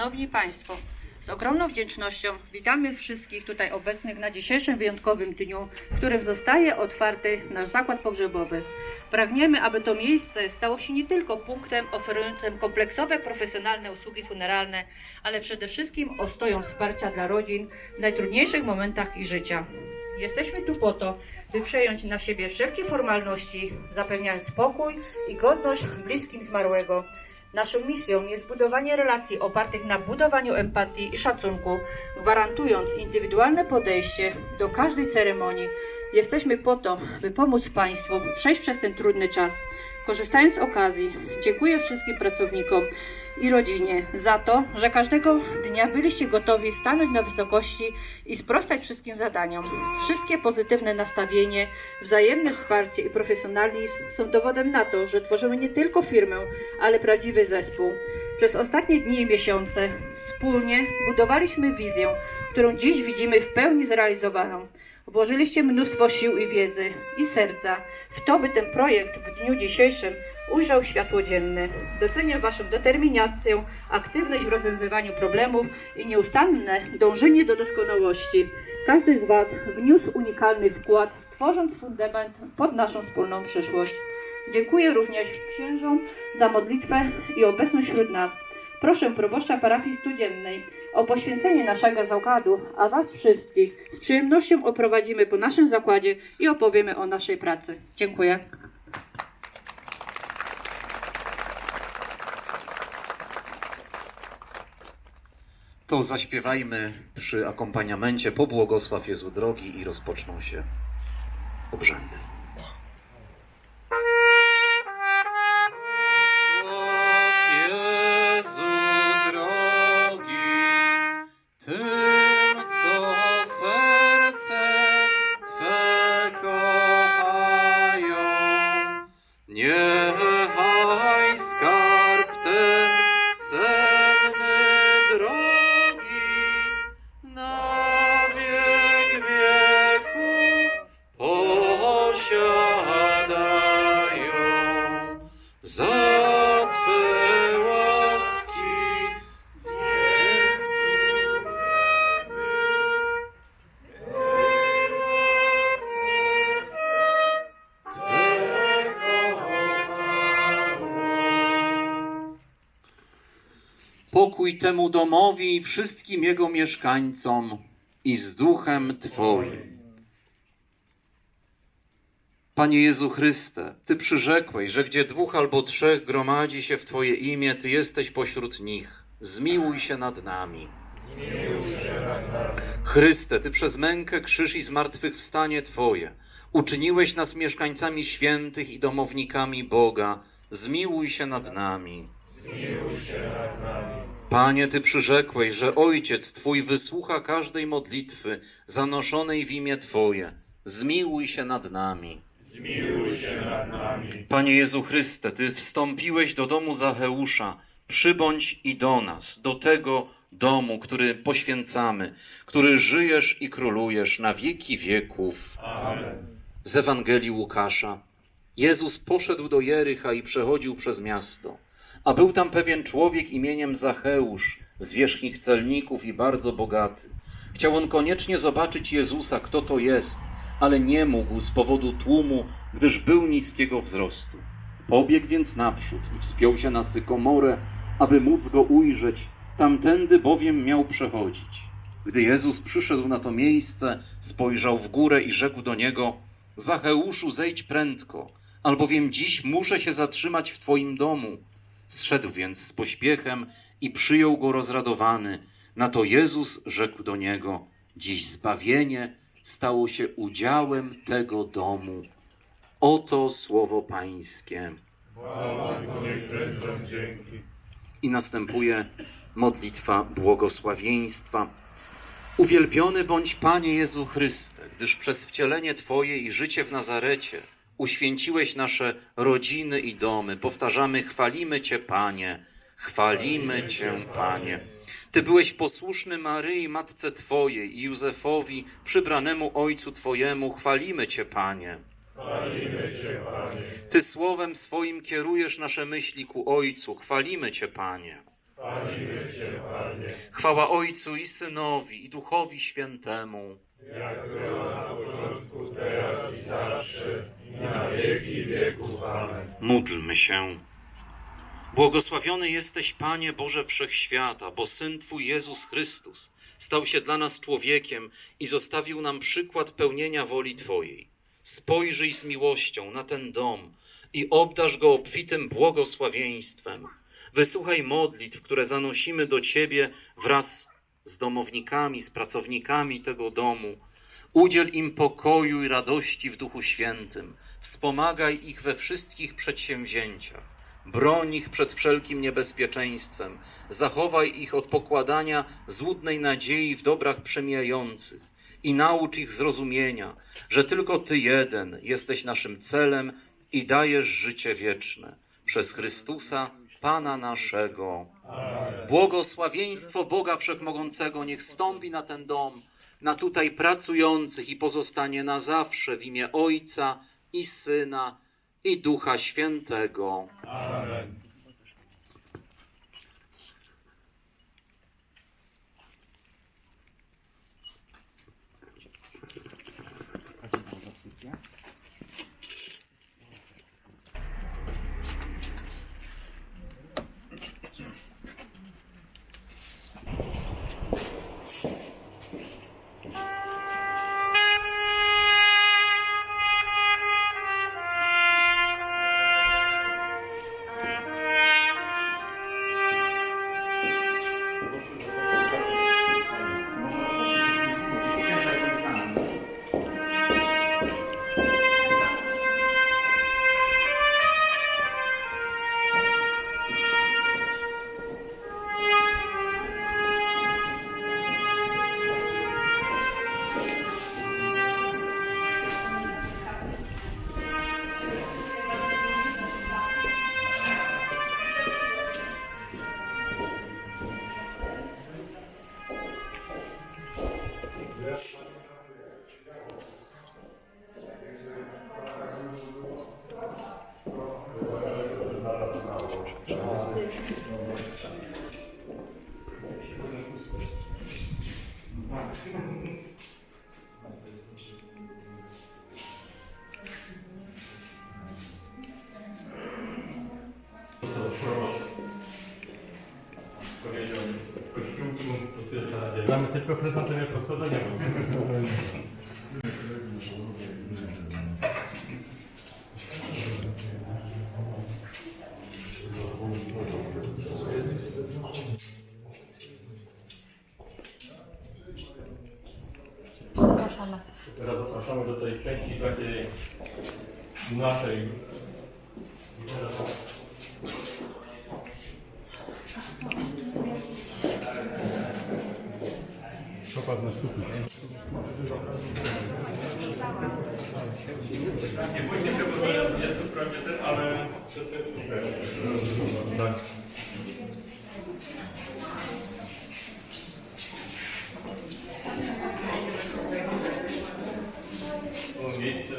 Szanowni Państwo, z ogromną wdzięcznością witamy wszystkich tutaj obecnych na dzisiejszym wyjątkowym dniu, w którym zostaje otwarty nasz zakład pogrzebowy. Pragniemy, aby to miejsce stało się nie tylko punktem oferującym kompleksowe, profesjonalne usługi funeralne, ale przede wszystkim ostoją wsparcia dla rodzin w najtrudniejszych momentach ich życia. Jesteśmy tu po to, by przejąć na siebie wszelkie formalności, zapewniając spokój i godność bliskim zmarłego. Naszą misją jest budowanie relacji opartych na budowaniu empatii i szacunku, gwarantując indywidualne podejście do każdej ceremonii. Jesteśmy po to, by pomóc Państwu przejść przez ten trudny czas. Korzystając z okazji, dziękuję wszystkim pracownikom i rodzinie za to, że każdego dnia byliście gotowi stanąć na wysokości i sprostać wszystkim zadaniom. Wszystkie pozytywne nastawienie, wzajemne wsparcie i profesjonalizm są dowodem na to, że tworzymy nie tylko firmę, ale prawdziwy zespół. Przez ostatnie dni i miesiące wspólnie budowaliśmy wizję, którą dziś widzimy w pełni zrealizowaną. Włożyliście mnóstwo sił i wiedzy i serca w to, by ten projekt w dniu dzisiejszym ujrzał światło dzienne. Doceniam Waszą determinację, aktywność w rozwiązywaniu problemów i nieustanne dążenie do doskonałości. Każdy z Was wniósł unikalny wkład, tworząc fundament pod naszą wspólną przyszłość. Dziękuję również księżom za modlitwę i obecność wśród nas. Proszę proboszcza parafii studziennej o poświęcenie naszego zakładu, a Was wszystkich z przyjemnością oprowadzimy po naszym zakładzie i opowiemy o naszej pracy. Dziękuję. To zaśpiewajmy przy akompaniamencie Pobłogosław Jezu drogi i rozpoczną się obrzędy. Nie, Pokój temu domowi i wszystkim jego mieszkańcom i z duchem Twoim. Panie Jezu Chryste, Ty przyrzekłeś, że gdzie dwóch albo trzech gromadzi się w Twoje imię, Ty jesteś pośród nich. Zmiłuj się nad nami. Chryste, Ty przez mękę, krzyż i zmartwychwstanie Twoje uczyniłeś nas mieszkańcami świętych i domownikami Boga. Zmiłuj się nad nami. Panie, Ty przyrzekłeś, że Ojciec Twój wysłucha każdej modlitwy zanoszonej w imię Twoje. Zmiłuj się nad nami. Panie Jezu Chryste, Ty wstąpiłeś do domu Zacheusza. Przybądź i do nas, do tego domu, który poświęcamy, który żyjesz i królujesz na wieki wieków. Z Ewangelii Łukasza. Jezus poszedł do Jericha i przechodził przez miasto. A był tam pewien człowiek imieniem Zacheusz, z celników i bardzo bogaty. Chciał on koniecznie zobaczyć Jezusa, kto to jest, ale nie mógł z powodu tłumu, gdyż był niskiego wzrostu. Pobiegł więc naprzód i wspiął się na sykomorę, aby móc go ujrzeć, tamtędy bowiem miał przechodzić. Gdy Jezus przyszedł na to miejsce, spojrzał w górę i rzekł do niego: Zacheuszu, zejdź prędko, albowiem dziś muszę się zatrzymać w twoim domu. Zszedł więc z pośpiechem i przyjął go rozradowany. Na to Jezus rzekł do niego: Dziś zbawienie stało się udziałem tego domu. Oto słowo Pańskie. I następuje modlitwa błogosławieństwa. Uwielbiony bądź Panie Jezu Chryste, gdyż przez wcielenie Twoje i życie w Nazarecie uświęciłeś nasze rodziny i domy. Powtarzamy, chwalimy Cię, Panie, chwalimy Cię, Panie. Ty byłeś posłuszny Maryi, Matce Twojej i Józefowi, przybranemu Ojcu Twojemu. Chwalimy Cię, Panie. Ty słowem swoim kierujesz nasze myśli ku Ojcu. Chwalimy Cię, Panie. Chwalimy Cię, Panie, Chwała Ojcu i Synowi i Duchowi Świętemu. jak było na początku, teraz i zawsze, na wieki wieków. Amen. Módlmy się. Błogosławiony jesteś, Panie Boże Wszechświata, bo Syn Twój Jezus Chrystus stał się dla nas człowiekiem i zostawił nam przykład pełnienia woli Twojej. Spojrzyj z miłością na ten dom i obdarz go obfitym błogosławieństwem. Wysłuchaj modlitw, które zanosimy do Ciebie wraz z domownikami, z pracownikami tego domu. Udziel im pokoju i radości w Duchu Świętym. Wspomagaj ich we wszystkich przedsięwzięciach. Broń ich przed wszelkim niebezpieczeństwem. Zachowaj ich od pokładania złudnej nadziei w dobrach przemijających. I naucz ich zrozumienia, że tylko Ty jeden jesteś naszym celem i dajesz życie wieczne. Przez Chrystusa, Pana naszego. Błogosławieństwo Boga Wszechmogącego niech stąpi na ten dom, na tutaj pracujących i pozostanie na zawsze w imię Ojca i Syna i Ducha Świętego. Amen. Mamy tylko prezentowanie poschodzenia. Teraz zapraszamy do tej części takiej naszej. Teraz Popatrz na stópy. Nie